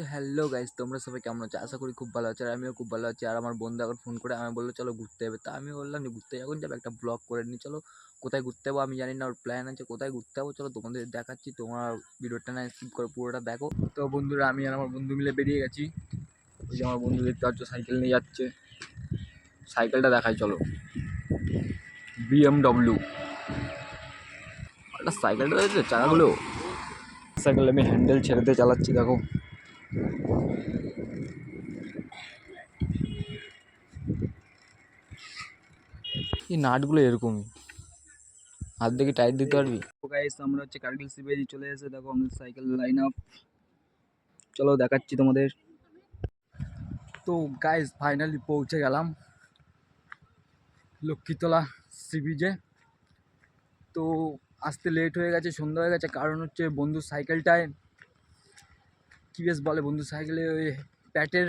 তো hello guys তোমরা সবাই কেমন আছো? আশা করি খুব ভালো আছো আর আমিও খুব ভালো আছি। আর আমার বন্ধু এখন ফোন করে আমি বলল, চলো ঘুরতে যাবে। তা আমি বললাম যে, ঘুরতে যখন যাবে, একটা ব্লগ করে নিই। চলো, কোথায় ঘুরতে যাব? আমি জানি না, ওর প্ল্যান আছে। কোথায় ঘুরতে যাব? চলো তোমাদের দেখাচ্ছি। তোমরা ভিডিওটা না স্কিপ করে পুরোটা দেখো। তো বন্ধুরা, আমি আর আমার বন্ধু মিলে বেরিয়ে গেছি। ওই যে আমার বন্ধু দেখতে পাচ্ছ, সাইকেল নিয়ে যাচ্ছে। সাইকেলটা দেখাই, চলো। বিএমডব্লিউ একটা সাইকেলটা রয়েছে, চাকাগুলো। সাইকেল আমি হ্যান্ডেল ছেড়ে দিয়ে চালাচ্ছি, দেখো। এই নাটগুলো এরকমই। হাত দেখে টাইট দিতে পারবি? আমরা হচ্ছে কার্গিল সিবিআই চলে এসে দেখো, আমাদের সাইকেল লাইন আপ চলো দেখাচ্ছি তোমাদের। তো গাইস ফাইনালি পৌঁছে গেলাম। লক্ষ্মীতলা সি বিচে তো আসতে লেট হয়ে গেছে, সন্ধ্যা হয়ে গেছে, কারণ হচ্ছে বন্ধুর সাইকেলটায় কী বেশ বলে বন্ধু, সাইকেলে ওই প্যাটের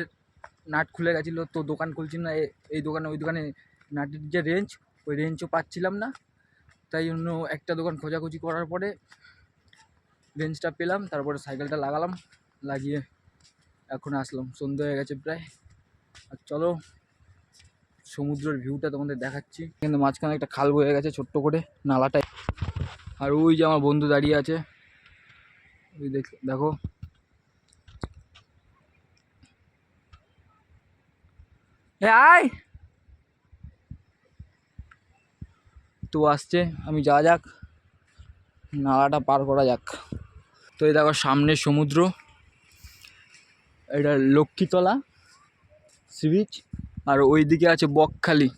নাট খুলে গেছিল, তো দোকান খুলছি না এই দোকানে, ওই দোকানে নাটের যে রেঞ্জ ওই রেঞ্জও পাচ্ছিলাম না। তাই জন্য একটা দোকান খোঁজাখুঁজি করার পরে রেঞ্জটা পেলাম, তারপরে সাইকেলটা লাগালাম, লাগিয়ে এখন আসলাম। সন্ধ্যা হয়ে গেছে প্রায়। আর চলো, সমুদ্রের ভিউটা তোমাদের দেখাচ্ছি। কিন্তু মাঝখানে একটা খাল বয়ে গেছে ছোট্ট করে, নালাটায়। আর ওই যে আমার বন্ধু দাঁড়িয়ে আছে, ওই দেখ আয়। তো আসছে, আমি যাওয়া যাক। নালাটা পার করা যাক। তো এই দেখো, সামনে সমুদ্র। এটা লক্ষ্মীতলা, সি বিচ। আর ওই দিকে আছে বকখালি।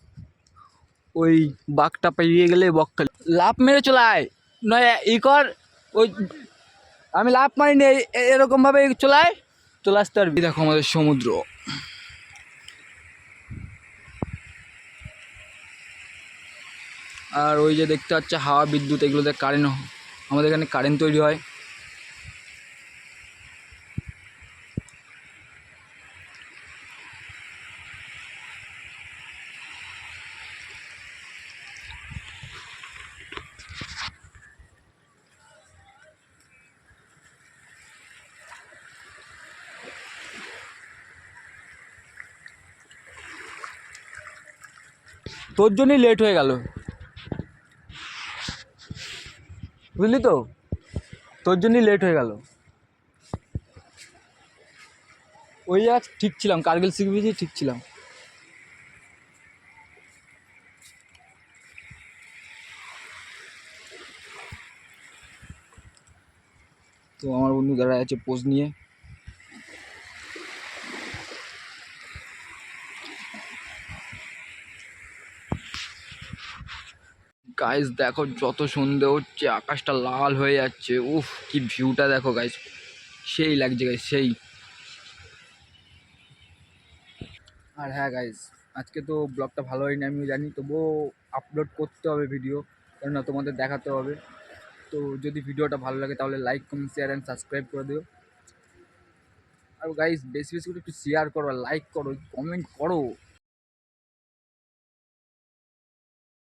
ওই বাঘটা পেরিয়ে গেলে বকখালি। লাভ মেরে চলে আয়। নয়, ই কর। ওই, আমি লাভ মারিনি এরকমভাবে চলে আয়। চলে আসতে পারবি। দেখো আমাদের সমুদ্র। আর ওই যে দেখতে পাচ্ছে হাওয়া, বিদ্যুৎ এগুলোতে কারেন্ট আমাদের এখানে কারেন্ট তৈরি হয়। তোর জন্যই লেট হয়ে গেল। বুঝলি তো? তোর জন্যই লেট হয়ে গেল। ওই আজ ঠিক ছিলাম, কার্গিল শিখবি ঠিক ছিলাম। তো আমার বন্ধু দাঁড়ায় আছে পোজ নিয়ে। গাইস দেখো যত সন্ধে হচ্ছে, আকাশটা লাল হয়ে যাচ্ছে। উফ, কি ভিউটা দেখো গাইস সেই লাগছে গাইস সেই। আর হ্যাঁ গাইস আজকে তো ব্লগটা ভালো হয়নি আমি জানি, তবুও আপলোড করতে হবে ভিডিও কেননা তোমাদের দেখাতে হবে। তো যদি ভিডিওটা ভালো লাগে, তাহলে like comment share and subscribe করে দিও। আর গাইস বেশি বেশি করে একটু শেয়ার করো লাইক করো কমেন্ট করো।